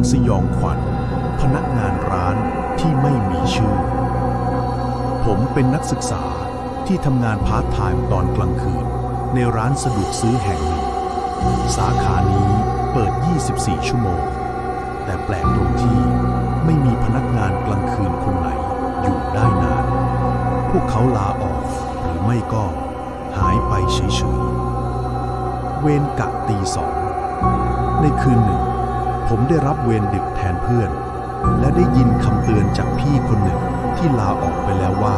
รื่องสยองขวัญ พนักงานร้านที่ไม่มีชื่อ ผมเป็นนักศึกษาที่ทำงานพาร์ทไทม์ตอนกลางคืน ในร้านสะดวกซื้อแห่งหนึ่ง สาขานี้เปิด 24 ชั่วโมง แต่แปลกตรงที่ไม่มีพนักงานกลางคืนคนไหนอยู่ได้นาน พวกเขาลาออกหรือไม่ก็หายไปเฉยๆ เวรกะตีสอง ในคืนหนึ่ง ผมได้รับเวรดึกแทนเพื่อน และได้ยินคำเตือนจากพี่คนหนึ่งที่ลาออกไปแล้วว่า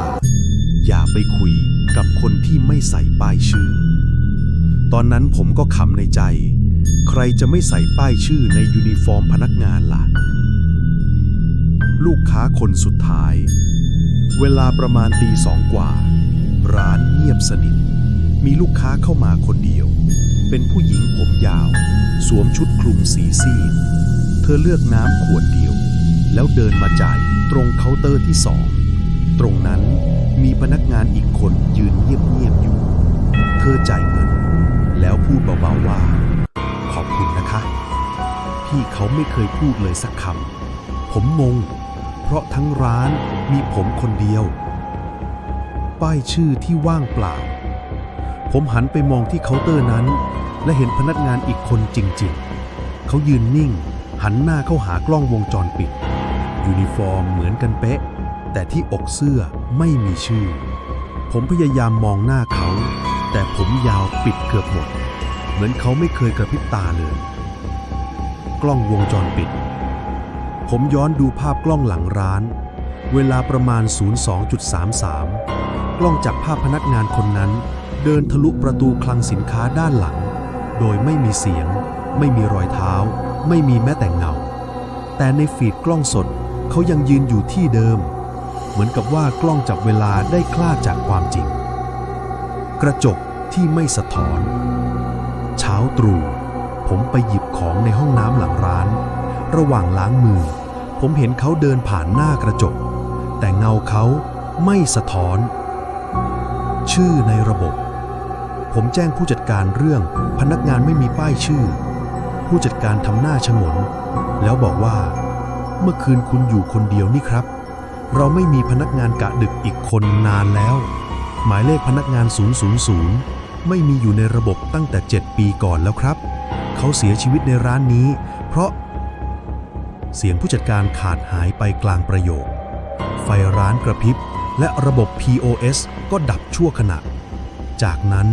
อย่าไปคุยกับคนที่ไม่ใส่ป้ายชื่อ ตอนนั้นผมก็คำในใจ ใครจะไม่ใส่ป้ายชื่อในยูนิฟอร์มพนักงานล่ะ ลูกค้าคนสุดท้าย เวลาประมาณตีสองกว่า ร้านเงียบสนิท มีลูกค้าเข้ามาคนเดียว เป็นผู้หญิงผมยาว สวมชุดคลุมสีซีด เธอเลือกน้ำขวดเดียว แล้วเดินมาจ่ายตรงเคาน์เตอร์ที่สอง ตรงนั้นมีพนักงานอีกคนยืนเงียบๆอยู่ เธอจ่ายเงิน แล้วพูดเบาๆว่า ขอบคุณนะคะ พี่เขาไม่เคยพูดเลยสักคำ ผมงง เพราะทั้งร้านมีผมคนเดียว ป้ายชื่อที่ว่างเปล่า ผมหันไปมองที่เคาน์เตอร์นั้น และเห็นพนักงานอีกคนจริงๆ เขายืนนิ่ง หันหน้าเข้าหากล้องวงจรปิด ยูนิฟอร์มเหมือนกันเป๊ะ แต่ที่อกเสื้อไม่มีชื่อ ผมพยายามมองหน้าเขา แต่ผมยาวปิดเกือบหมด เหมือนเขาไม่เคยกระพริบตาเลย กล้องวงจรปิด ผมย้อนดูภาพกล้องหลังร้าน เวลาประมาณ 02.33 กล้องจับภาพพนักงานคนนั้น เดินทะลุประตูคลังสินค้าด้านหลัง โดยไม่มีเสียง ไม่มีรอยเท้า ไม่มีแม้แต่เงา แต่ในฟีดกล้องสดเขายังยืนอยู่ที่เดิม เหมือนกับว่ากล้องจับเวลาได้คลาดจากความจริง กระจกที่ไม่สะท้อน เช้าตรู่ผมไปหยิบของในห้องน้ำหลังร้าน ระหว่างล้างมือ ผมเห็นเขาเดินผ่านหน้ากระจก แต่เงาเขาไม่สะท้อน ชื่อในระบบ ผมแจ้งผู้จัดการเรื่องพนักงานไม่มีป้ายชื่อ ผู้จัดการทำหน้าชงน แล้วบอกว่า เมื่อคืนคุณอยู่คนเดียวนี่ครับ เราไม่มีพนักงานกะดึกอีกคนนานแล้ว หมายเลขพนักงาน 000 ไม่มีอยู่ในระบบตั้งแต่ 7 ปีก่อนแล้วครับ เขาเสียชีวิตในร้านนี้ เพราะ เสียงผู้จัดการขาดหายไปกลางประโยค ไฟร้านกระพริบและระบบ POS ก็ดับชั่วขณะ จากนั้น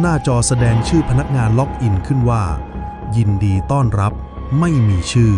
หน้าจอแสดงชื่อพนักงานล็อกอินขึ้นว่า ยินดีต้อนรับไม่มีชื่อ